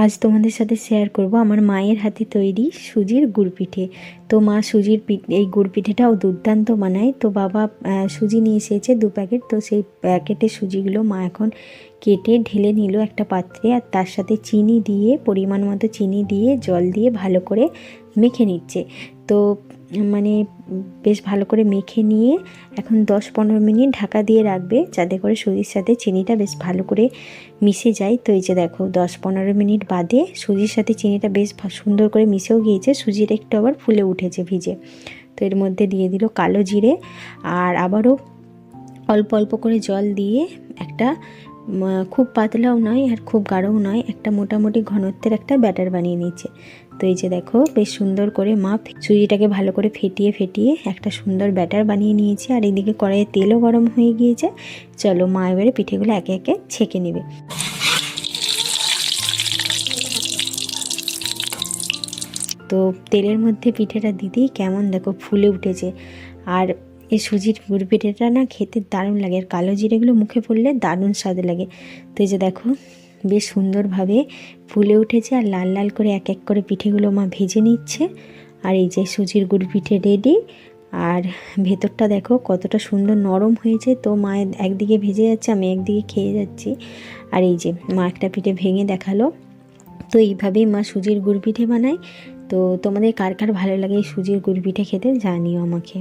আজ তোমাদের সাথে শেয়ার করব আমার মায়ের হাতে তৈরি সুজির গুড় পিঠে তো মা সুজির এই গুড় পিঠেটাও দুর্দান্ত বানায়। তো বাবা সুজি নিয়ে এসেছে দু প্যাকেট। তো সেই প্যাকেটে সুজিগুলো মা এখন কেটে ঢেলে নিল একটা পাত্রে আর তার সাথে চিনি দিয়ে, পরিমাণ মতো চিনি দিয়ে, জল দিয়ে ভালো করে মেখে নিচ্ছে। তো মানে বেশ ভালো করে মেখে নিয়ে এখন দশ পনেরো মিনিট ঢাকা দিয়ে রাখবে, যাতে করে সুজির সাথে চিনিটা বেশ ভালো করে মিশে যায়। তো এই যে দেখো, দশ পনেরো মিনিট বাদে সুজির সাথে চিনিটা বেশ সুন্দর করে মিশেও গিয়েছে সুজিটা একটু আবার ফুলে উঠেছে ভিজে। তো এর মধ্যে দিয়ে দিল কালো জিরে, আর আবারও অল্প অল্প করে জল দিয়ে একটা খুব পাতলাও নয় আর খুব গাঢ়ও নয়, একটা মোটামুটি ঘনত্বের একটা ব্যাটার বানিয়ে নিচ্ছে তো এই যে দেখো, বেশ সুন্দর করে মা সুজিটাকে ভালো করে ফেটিয়ে ফেটিয়ে একটা সুন্দর ব্যাটার বানিয়ে নিয়েছে। আর এদিকে কড়াইয়ে তেলও গরম হয়ে গিয়েছে। চলো মা এবারে পিঠেগুলো একে একে ছেঁকে নেবে। তো তেলের মধ্যে পিঠেটা দিতেই কেমন দেখো ফুলে উঠেছে। আর এই সুজির গুড় পিঠেটা না খেতে দারুণ লাগে আর কালো জিরেগুলো মুখে পড়লে দারুণ স্বাদ লাগে। তো এই যে দেখো, বেশ সুন্দরভাবে ফুলে উঠেছে আর লাল লাল করে এক এক করে পিঠেগুলো মা ভেজে নিচ্ছে। আর এই যে সুজির গুড় পিঠে রেডি। আর ভেতরটা দেখো, কতটা সুন্দর নরম হয়েছে। তো মা একদিকে ভেজে যাচ্ছে, আমি একদিকে খেয়ে যাচ্ছি। আর এই যে মা একটা পিঠে ভেঙে দেখাল। তো এইভাবেই মা সুজির গুড় পিঠে বানায়। তো তোমাদের কার কার ভালো লাগে এই সুজির গুড় পিঠে খেতে জানিও আমাকে।